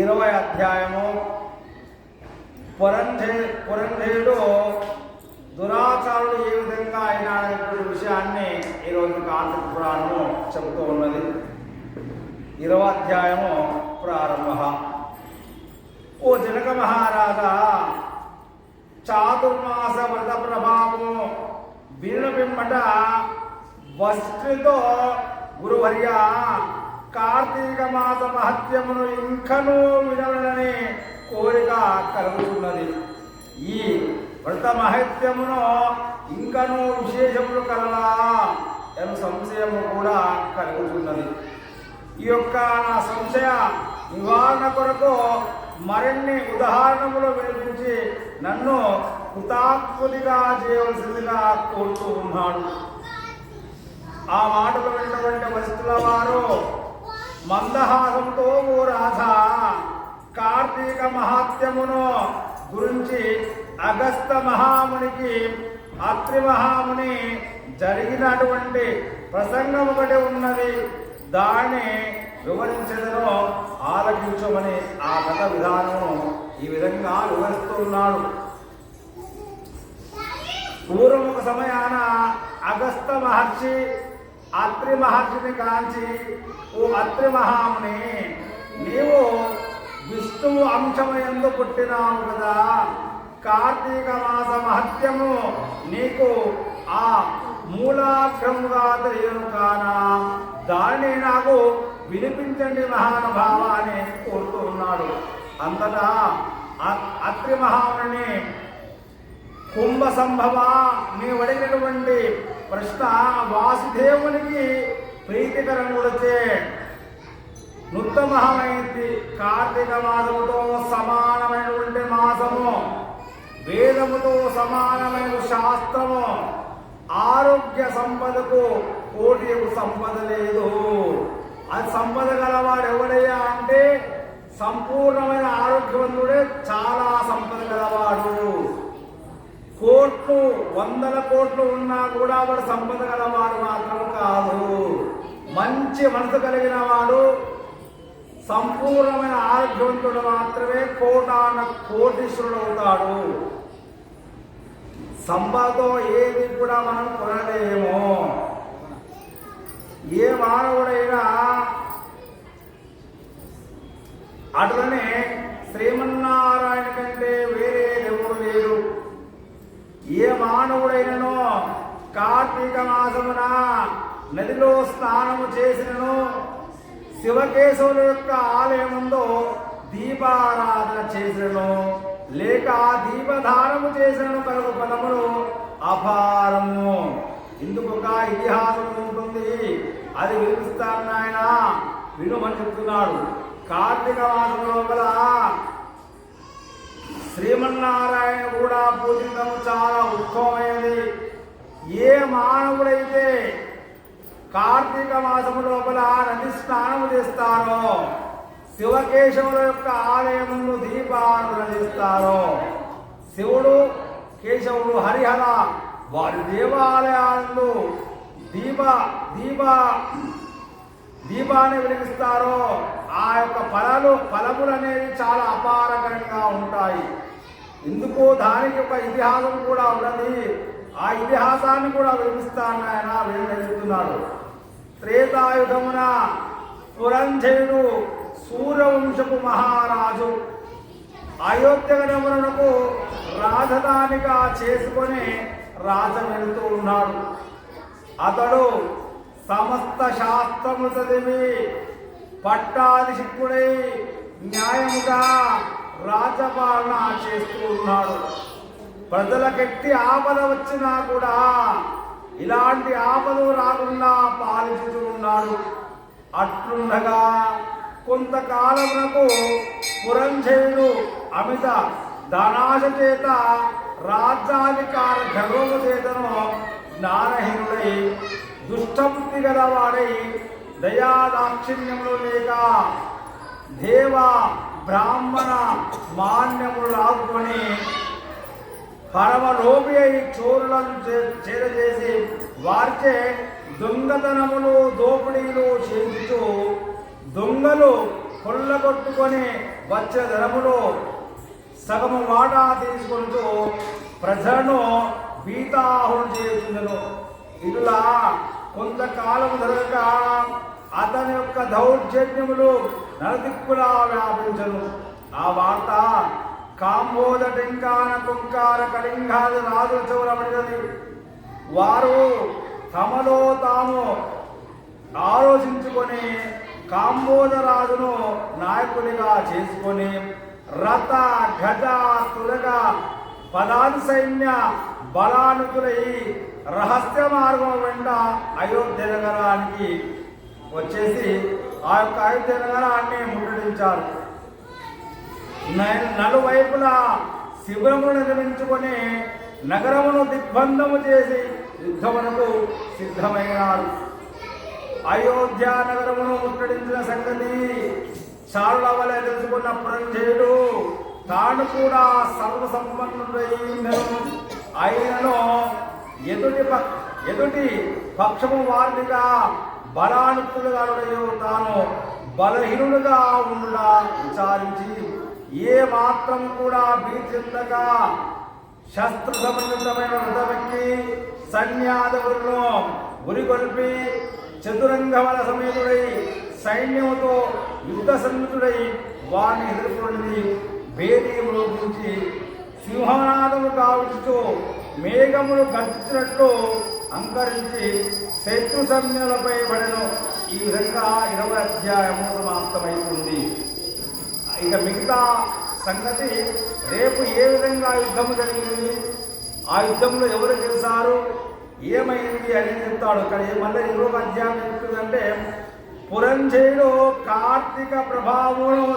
ఇరవై అధ్యాయము పురంధే పురంధేయుడు దురాచారుడు ఏ విధంగా అయినా అనేటువంటి విషయాన్ని ఈరోజు కార్తీక పురాణము చెబుతూ ఉన్నది. ఇరవై అధ్యాయము ప్రారంభ. ఓ జనక మహారాజా చాతుర్మాస వ్రత ప్రభావము వీణ పిమ్మట వస్త్రితో గురువర్య కార్తీక మాస మహత్యమును ఇంకనూ వినవలని కోరిక కలుగుతున్నది. ఈ వ్రత మహత్యమును ఇంకనూ విశేషములు కలవా ఎను సంశయము కూడా కలుగుతున్నది. ఈ యొక్క నా సంశయ నివారణ కొరకు మరిన్ని ఉదాహరణములు వినిపించి నన్ను కృతాత్ముడిగా చేయవలసిందిగా కోరుతూ ఉన్నాడు ఆ మాటలు విన్నటువంటి పరిస్థితుల వారు మందహాసంతో ఓ రాధ కార్తీక మహాత్యమును గురించి అగస్త మహామునికి అత్రి మహాముని జరిగినటువంటి ప్రసంగం ఒకటి ఉన్నది. దాన్ని వివరించదను ఆలకించమని ఆ కథ విధానము ఈ విధంగా వివరిస్తూ ఉన్నాడు. పూర్వం ఒక సమయాన అగస్త మహర్షి అత్రి మహర్షిని కాంచి ఓ అత్రి మహాముని నీవు విష్ణువు అంశమయందు పుట్టినావు కదా. కార్తీక మాస మహత్యము నీకు ఆ మూలాగ్రముగా తెలియను కానా దాన్ని నాకు వినిపించండి మహానుభావ అని కోరుతూ ఉన్నాడు. అంతటా అత్రి మహాముని కుంభ సంభవ నీ అడిగినటువంటి ప్రశ్న వాసుదేవునికి ప్రీతికరముడచే నుత్తమహమైంది కార్తీక మాసముతో సమానమైనటువంటి మాసము. వేదముతో సమానమైన శాస్త్రము. ఆరోగ్య సంపదకు కోటి సంపద లేదు. అది సంపద గలవాడు ఎవడయ్యా అంటే సంపూర్ణమైన ఆరోగ్యవంతుడే చాలా సంపద గలవాడు. కోట్లు వందల కోట్లు ఉన్నా కూడా వాడు సంపద గలవాడు మాత్రం కాదు. మంచి మనసు కలిగిన వాడు సంపూర్ణమైన ఆరోగ్యవంతుడు మాత్రమే కోటాన కోటీశ్వరుడు అవుతాడు. సంపదతో ఏది కూడా మనం కొనలేము. ఏ మానవుడైనా అటులనే శ్రీమన్నారాయణ కంటే ఏ మానవుడైనను కార్తీక మాసమున నదిలో స్నానము చేసినను శివకేశవుల యొక్క ఆలయముందో దీపారాధన చేసినను లేక దీపధారము చేసినను కలుగు ఫలములు అపారము. ఇందుకు ఒక ఇతిహాసం ఉంటుంది. అది వినిపిస్తాను ఆయన వినుమని చెప్తున్నాడు. కార్తీక మాసం లోపల శ్రీమన్నారాయణ కూడా పూజించడం చాలా ఉత్తమమైనది ఏ మానవుడైతే కార్తీక మాసము లోపల నది స్నానము చేస్తారో శివకేశవుల యొక్క ఆలయమును దీపారాధన చేస్తారో శివుడు కేశవుడు హరిహర వారి దేవాలయాలను దీప దీప దీపాన్ని వెలిగిస్తారో ఆ యొక్క ఫలాలు ఫలములు అనేవి చాలా అపారకరంగా ఉంటాయి. ఇందుకు దానికి ఒక ఇతిహాసం కూడా ఉన్నది. ఆ ఇతిహాసాన్ని కూడా వివరిస్తాను ఆయన వెలుగుతున్నాడు త్రేతాయుధమున పురంజయుడు సూర్యవంశపు మహారాజు అయోధ్యగనములకు రాజధానిగా చేసుకొని రాజ వెళుతూ ఉన్నాడు. అతడు సమస్త శాస్త్రము చదివి పట్టాభిషిక్తుడై న్యాయముగా రాజపాలన చేస్తూ ఉన్నాడు. ప్రజలకెట్టి ఆపద వచ్చినా కూడా ఇలాంటి ఆపదలు రాకుండా పాలించుతున్నాడు అట్లుండగా కొంతకాలమునకు పురంజయుడు అమిత ధనాశ చేత రాజ్యాధికార గర్వము చేతను జ్ఞానహీనుడై దుష్టబుద్ధి గలవాడై దయాదాక్షిణ్యములు లేక దేవ బ్రాహ్మణ మాన్యములు రాకుని పరమలోభి అయి చోరులను చే- చేరజేసి వారిచే దొంగతనములు దోపిడీలు చేయించు దొంగలు కొల్లగొట్టుకొని వచ్చే ధనములో సగము వాటా తీసుకుంటూ ప్రజలను బీతాహుడు చేస్తుందను ఇలా కొంతకాలం జరగక అతని యొక్క దౌర్జన్యములు నరదిక్కులా వ్యాపించను. ఆ వార్త కాంబోద టింకాన కుంకార కళింగాది రాజుల చెవులబడినది వారు తమలో తాము ఆలోచించుకొని కాంబోజరాజును నాయకునిగా చేసుకొని రథ గజ తులగ పదాది సైన్య బలానుకులై రహస్య మార్గం వెంట అయోధ్య నగరానికి వచ్చేసి ఆ యొక్క అయోధ్య నగరాన్ని ముట్టడించారు. నలువైపులా శిబిరములు నిర్మించుకొని నగరమును దిగ్బంధము చేసి యుద్ధమునకు సిద్ధమైనారు. అయోధ్య నగరమును ముట్టడించిన సంగతి చారుల వలె తెలుసుకున్న పురంజయుడు తాను కూడా సర్వ ఆయనను ఎదుటి ఎదుటి పక్షము వారిగా బలానుకులుగా తాను బలహీనుడుగా ఉండుగా విచారించి ఏ మాత్రం కూడా బీచిందగా శస్త్ర సంబంధితమైన వృధమెక్కి సైన్యాధిపులను ఉరిగొల్పి చతురంగమల సమేతుడై సైన్యముతో యుద్ధ సన్నిధుడై వారిని ఎదుర్కొంది వేది గురించి సింహనాదము కావుచు మేఘములు గర్జించినట్లు అంకరించి శత్రు సంజ్ఞలపై పడను. ఈ విధంగా ఇరవై అధ్యాయము సమాప్తమైతుంది ఇక మిగతా సంగతి రేపు ఏ విధంగా యుద్ధం జరిగింది? ఆ యుద్ధంలో ఎవరు గెలిచారు? ఏమైంది అని చెప్తాడు. కానీ మళ్ళీ ఇంకొక అధ్యాయం చెప్తుందంటే పురంజయుడు కార్తీక ప్రభావం